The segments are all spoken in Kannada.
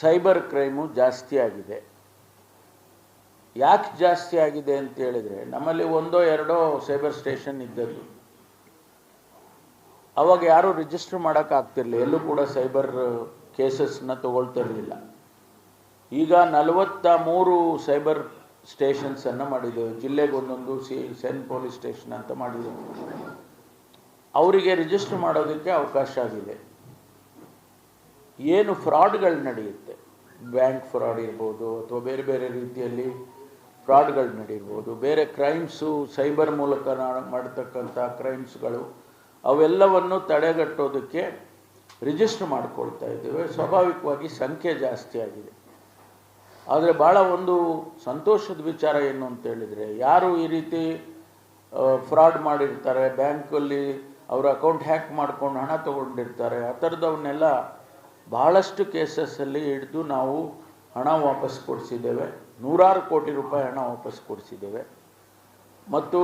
ಸೈಬರ್ ಕ್ರೈಮು ಜಾಸ್ತಿ ಆಗಿದೆ. ಯಾಕೆ ಜಾಸ್ತಿ ಆಗಿದೆ ಅಂತ ಹೇಳಿದರೆ, ನಮ್ಮಲ್ಲಿ ಒಂದೋ ಎರಡೋ ಸೈಬರ್ ಸ್ಟೇಷನ್ ಇದ್ದದ್ದು. ಅವಾಗ ಯಾರೂ ರಿಜಿಸ್ಟರ್ ಮಾಡೋಕ್ಕಾಗ್ತಿರ್ಲಿಲ್ಲ ಎಲ್ಲೂ ಕೂಡ ಸೈಬರ್ ಕೇಸಸ್ನ ತಗೊಳ್ತಿರಲಿಲ್ಲ ಈಗ ನಲವತ್ತ ಮೂರು ಸೈಬರ್ ಸ್ಟೇಷನ್ಸನ್ನು ಮಾಡಿದ್ದೇವೆ ಜಿಲ್ಲೆಗೆ ಒಂದೊಂದು ಸಿ ಸೆನ್ ಪೊಲೀಸ್ ಸ್ಟೇಷನ್ ಅಂತ ಮಾಡಿದ್ದೇವೆ ಅವರಿಗೆ ರಿಜಿಸ್ಟರ್ ಮಾಡೋದಕ್ಕೆ ಅವಕಾಶ ಆಗಿದೆ. ಏನು ಫ್ರಾಡ್ಗಳು ನಡೆಯುತ್ತೆ. ಬ್ಯಾಂಕ್ ಫ್ರಾಡ್ ಇರ್ಬೋದು ಅಥವಾ ಬೇರೆ ಬೇರೆ ರೀತಿಯಲ್ಲಿ ಫ್ರಾಡ್ಗಳು ನಡೆಯಬಹುದು. ಬೇರೆ ಕ್ರೈಮ್ಸು ಸೈಬರ್ ಮೂಲಕ ಮಾಡ್ತಕ್ಕಂಥ ಕ್ರೈಮ್ಸ್ಗಳು ಅವೆಲ್ಲವನ್ನು ತಡೆಗಟ್ಟೋದಕ್ಕೆ ರಿಜಿಸ್ಟರ್ ಮಾಡ್ಕೊಳ್ತಾ ಇದ್ದೇವೆ. ಸ್ವಾಭಾವಿಕವಾಗಿ ಸಂಖ್ಯೆ ಜಾಸ್ತಿ ಆಗಿದೆ. ಆದರೆ ಭಾಳ ಒಂದು ಸಂತೋಷದ ವಿಚಾರ ಏನು ಅಂತ ಹೇಳಿದರೆ, ಯಾರು ಈ ರೀತಿ ಫ್ರಾಡ್ ಮಾಡಿರ್ತಾರೆ, ಬ್ಯಾಂಕಲ್ಲಿ ಅವರ ಅಕೌಂಟ್ ಹ್ಯಾಕ್ ಮಾಡ್ಕೊಂಡು ಹಣ ತಗೊಂಡಿರ್ತಾರೆ, ಆ ಥರದವನ್ನೆಲ್ಲ ಬಹಳಷ್ಟು ಕೇಸಸ್ಸಲ್ಲಿ ಹಿಡಿದು ನಾವು ಹಣ ವಾಪಸ್ ಕೊಡಿಸಿದ್ದೇವೆ. ನೂರಾರು ಕೋಟಿ ರೂಪಾಯಿ ಹಣ ವಾಪಸ್ ಕೊಡಿಸಿದ್ದೇವೆ. ಮತ್ತು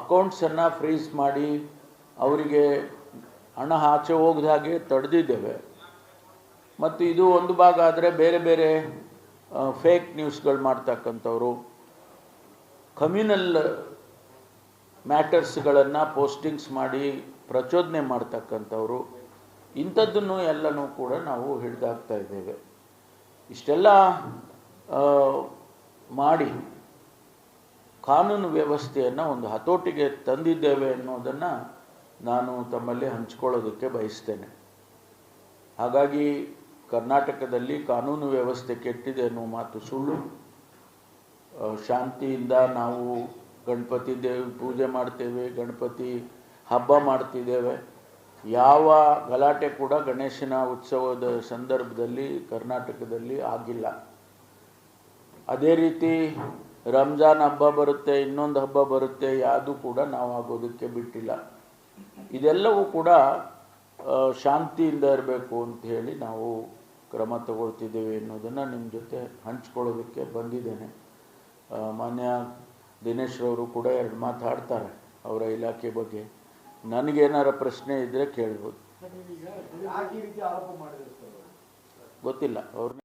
ಅಕೌಂಟ್ಸನ್ನು ಫ್ರೀಸ್ ಮಾಡಿ ಅವರಿಗೆ ಹಣ ಆಚೆ ಹೋಗದ ಹಾಗೆ ತಡೆದಿದ್ದೇವೆ. ಮತ್ತು ಇದು ಒಂದು ಭಾಗ ಆದರೆ ಬೇರೆ ಬೇರೆ ಫೇಕ್ ನ್ಯೂಸ್ಗಳು ಮಾಡ್ತಕ್ಕಂಥವ್ರು ಕಮ್ಯುನಲ್ ಮ್ಯಾಟರ್ಸ್ಗಳನ್ನು ಪೋಸ್ಟಿಂಗ್ಸ್ ಮಾಡಿ ಪ್ರಚೋದನೆ ಮಾಡ್ತಕ್ಕಂಥವ್ರು ಇಂಥದ್ದನ್ನು ಎಲ್ಲನೂ ಕೂಡ ನಾವು ಹಿಡಿದಾಗ್ತಾ ಇದ್ದೇವೆ. ಇಷ್ಟೆಲ್ಲ ಮಾಡಿ ಕಾನೂನು ವ್ಯವಸ್ಥೆಯನ್ನು ಒಂದು ಹತೋಟಿಗೆ ತಂದಿದ್ದೇವೆ ಅನ್ನೋದನ್ನು ನಾನು ತಮ್ಮಲ್ಲಿ ಹಂಚ್ಕೊಳ್ಳೋದಕ್ಕೆ ಬಯಸ್ತೇನೆ. ಹಾಗಾಗಿ ಕರ್ನಾಟಕದಲ್ಲಿ ಕಾನೂನು ವ್ಯವಸ್ಥೆ ಕೆಟ್ಟಿದೆ ಅನ್ನೋ ಮಾತು ಸುಳ್ಳು. ಶಾಂತಿಯಿಂದ ನಾವು ಗಣಪತಿ ದೇವಿ, ಪೂಜೆ ಮಾಡ್ತೇವೆ, ಗಣಪತಿ ಹಬ್ಬ ಮಾಡ್ತಿದ್ದೇವೆ. ಯಾವ ಗಲಾಟೆ ಕೂಡ ಗಣೇಶನ ಉತ್ಸವದ ಸಂದರ್ಭದಲ್ಲಿ ಕರ್ನಾಟಕದಲ್ಲಿ ಆಗಿಲ್ಲ. ಅದೇ ರೀತಿ ರಂಜಾನ್ ಹಬ್ಬ ಬರುತ್ತೆ, ಇನ್ನೊಂದು ಹಬ್ಬ ಬರುತ್ತೆ, ಯಾವುದು ಕೂಡ ನಾವು ಆಗೋದಕ್ಕೆ ಬಿಟ್ಟಿಲ್ಲ. ಇದೆಲ್ಲವೂ ಕೂಡ ಶಾಂತಿಯಿಂದ ಇರಬೇಕು ಅಂತ ಹೇಳಿ ನಾವು ಕ್ರಮ ತಗೊಳ್ತಿದ್ದೇವೆ ಅನ್ನೋದನ್ನು ನಿಮ್ಮ ಜೊತೆ ಹಂಚ್ಕೊಳ್ಳೋದಕ್ಕೆ ಬಂದಿದ್ದೇನೆ. ಮಾನ್ಯ ದಿನೇಶ್ರವರು ಕೂಡ ಎರಡು ಮಾತಾಡ್ತಾರೆ ಅವರ ಇಲಾಖೆ ಬಗ್ಗೆ. ನನಗೇನಾರ ಪ್ರಶ್ನೆ ಇದ್ದರೆ ಕೇಳ್ಬೋದು. ಗೊತ್ತಿಲ್ಲ ಅವ್ರನ್ನ